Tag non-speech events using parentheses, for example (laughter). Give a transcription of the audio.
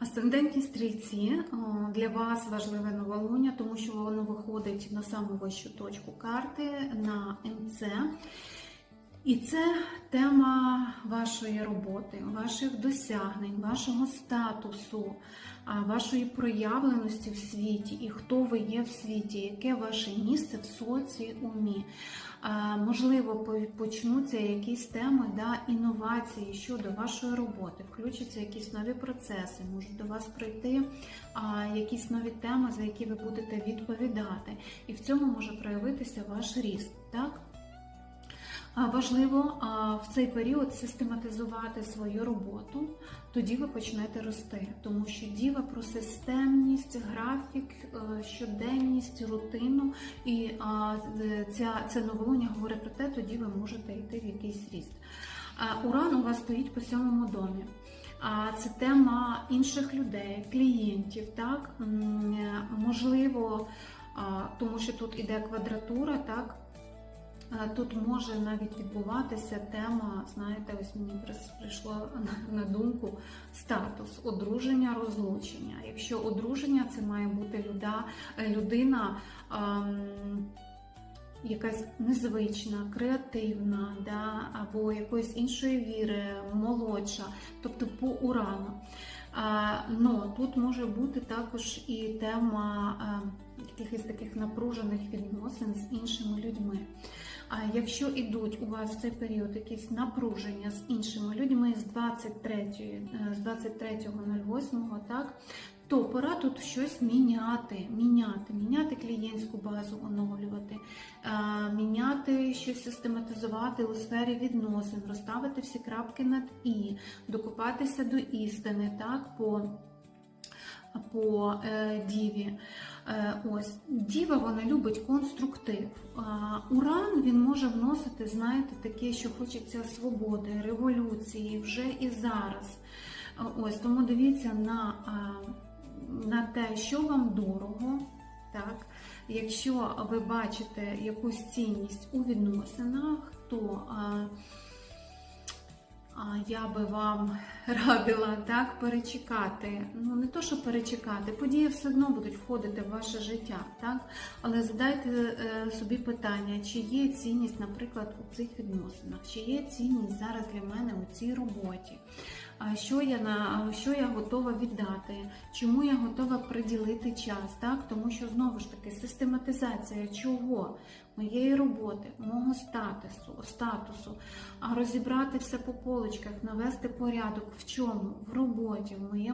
Асцендентні стрільці для вас важливе новолуння, тому що воно виходить на саму вищу точку карти на МЦ. І це тема вашої роботи, ваших досягнень, вашого статусу, вашої проявленості в світі і хто ви є в світі, яке ваше місце в соціумі. Можливо, почнуться якісь теми да, інновації щодо вашої роботи, включаться якісь нові процеси, можуть до вас прийти якісь нові теми, за які ви будете відповідати. І в цьому може проявитися ваш ріст. Так? Важливо в цей період систематизувати свою роботу, тоді ви почнете рости, тому що діва про системність, графік, е, щоденність, рутину, і е, ця, це новолуння говорить про те, тоді ви можете йти в якийсь ріст. Уран у вас стоїть по сьомому домі. А це тема інших людей, клієнтів, так е, можливо, тому що тут іде квадратура, так. Е, Тут може навіть відбуватися тема, знаєте, ось мені прийшло на- думку статус одруження, розлучення. Якщо одруження, це має бути люда, е, людина ем, якась незвична, креативна, да, або якоїсь іншої віри, молодша, тобто по урану. Но тут може бути також і тема е, якихось таких напружених відносин з іншими людьми. А якщо ідуть у вас в цей період якісь напруження з іншими людьми з 23, е, з 23.08, так, то пора тут щось міняти, міняти, міняти клієнтську базу, оновлювати, е, міняти щось систематизувати у сфері відносин, розставити всі крапки над і, докопатися до істини, так, по по е, діві. Е, ось діва вона любить конструктив. А, уран він може вносити, знаєте, таке, що хочеться свободи, революції вже і зараз. А, Ось тому дивіться на, а, на те, що вам дорого. Так, якщо ви бачите якусь цінність у відносинах, то а, а я би вам (laughs) радила так перечекати. Ну не то, що перечекати, події все одно будуть входити в ваше життя, так? Але задайте е, собі питання, чи є цінність, наприклад, у цих відносинах, чи є цінність зараз для мене у цій роботі. Що я на що я готова віддати, чому я готова приділити час, так? Тому що знову ж таки систематизація чого? Моєї роботи, мого статусу, статусу, розібрати все по полочках, навести порядок в чому, в роботі, в моєму